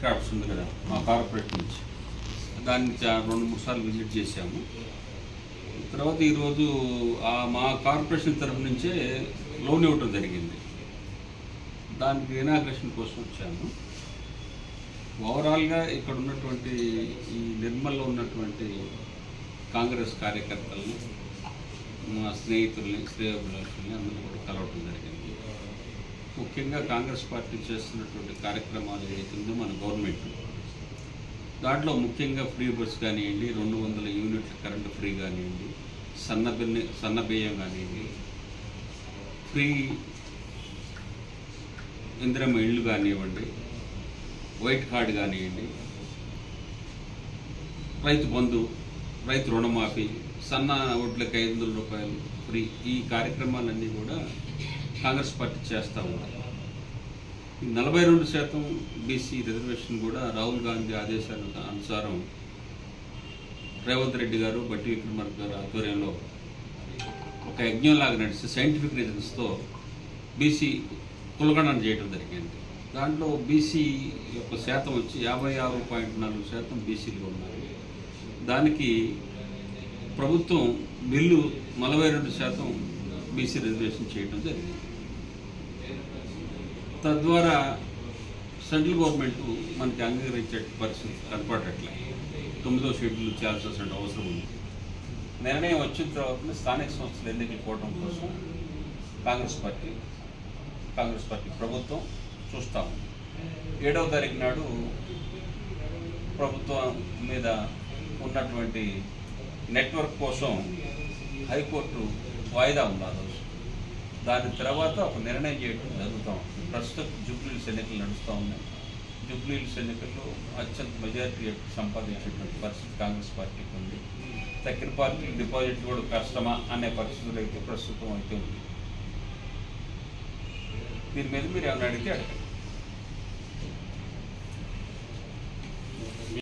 Crafts ఉంది కదా మా కార్పొరేట్ నుంచి. దాన్ని రెండు మూడు సార్లు విజిట్ చేశాము. తర్వాత ఈరోజు మా కార్పొరేషన్ తరఫు నుంచే లోన్ ఇవ్వటం జరిగింది. దానికి ఇనాగ్రేషన్ కోసం వచ్చాము. ఓవరాల్గా ఇక్కడ ఉన్నటువంటి ఈ నిర్మల్లో ఉన్నటువంటి కాంగ్రెస్ కార్యకర్తలను మా స్నేహితుల్ని శ్రేయోభిలాషుల్ని అందరూ కూడా కలవటం జరిగింది. ముఖ్యంగా కాంగ్రెస్ పార్టీ చేస్తున్నటువంటి కార్యక్రమాలు ఏదైతుందో మన గవర్నమెంట్. దాంట్లో ముఖ్యంగా ఫ్రీ బస్ కానివ్వండి రెండు వందల యూనిట్ల కరెంటు ఫ్రీ కానివ్వండి సన్న సన్నబియ్యం కానివ్వండి ఫ్రీ ఇందిరమ్మ ఇళ్ళు కానివ్వండి వైట్ కార్డ్ కానివ్వండి రైతు బంధు రైతు రుణమాఫీ సన్న వడ్లకి ఐదు వందల రూపాయలు ఫ్రీ ఈ కార్యక్రమాలన్నీ కూడా కాంగ్రెస్ పార్టీ చేస్తూ ఉన్నారు. నలభై రెండు శాతం బీసీ రిజర్వేషన్ కూడా రాహుల్ గాంధీ ఆదేశాల అనుసారం రేవంత్ రెడ్డి గారు బట్టి విక్రమార్క గారు ఆధ్వర్యంలో ఒక యజ్ఞంలాగా నడిచి సైంటిఫిక్ రీజన్స్తో బీసీ కులగణన చేయడం జరిగింది. దాంట్లో బీసీ యొక్క శాతం వచ్చి యాభై ఆరు పాయింట్ నాలుగు శాతం బీసీలు ఉన్నారు. దానికి ప్రభుత్వం బిల్లు నలభై రెండు శాతం బీసీ రిజర్వేషన్ చేయడం జరిగింది. తద్వారా సెంట్రల్ గవర్నమెంట్ మనకి అంగీకరించే పరిస్థితి కనపడట్లే. తొమ్మిదో షెడ్యూల్ చేయాల్సిన అవసరం ఉంది. నిర్ణయం వచ్చిన తర్వాత స్థానిక సంస్థలు ఎన్నికలు పోవడం కోసం కాంగ్రెస్ పార్టీ కాంగ్రెస్ పార్టీ ప్రభుత్వం చూస్తాము ఏడవ తారీఖు నాడు ప్రభుత్వం మీద ఉన్నటువంటి నెట్వర్క్ కోసం హైకోర్టు వాయిదా ఉంది దాని తర్వాత ఒక నిర్ణయం చేయడం జరుగుతాం. ప్రస్తుతం జూబ్లీస్ ఎన్నికలు నడుస్తూ ఉన్నాయి. జూబ్లీస్ ఎన్నికల్లో అత్యంత మెజారిటీ సంపాదించేటువంటి పరిస్థితి కాంగ్రెస్ పార్టీకి ఉంది. తక్కిన పార్టీలు డిపాజిట్ కూడా కష్టమా అనే పరిస్థితులు అయితే ప్రస్తుతం అయితే ఉంది. దీని మీద మీరు ఏమైనా అడిగితే అడగండి.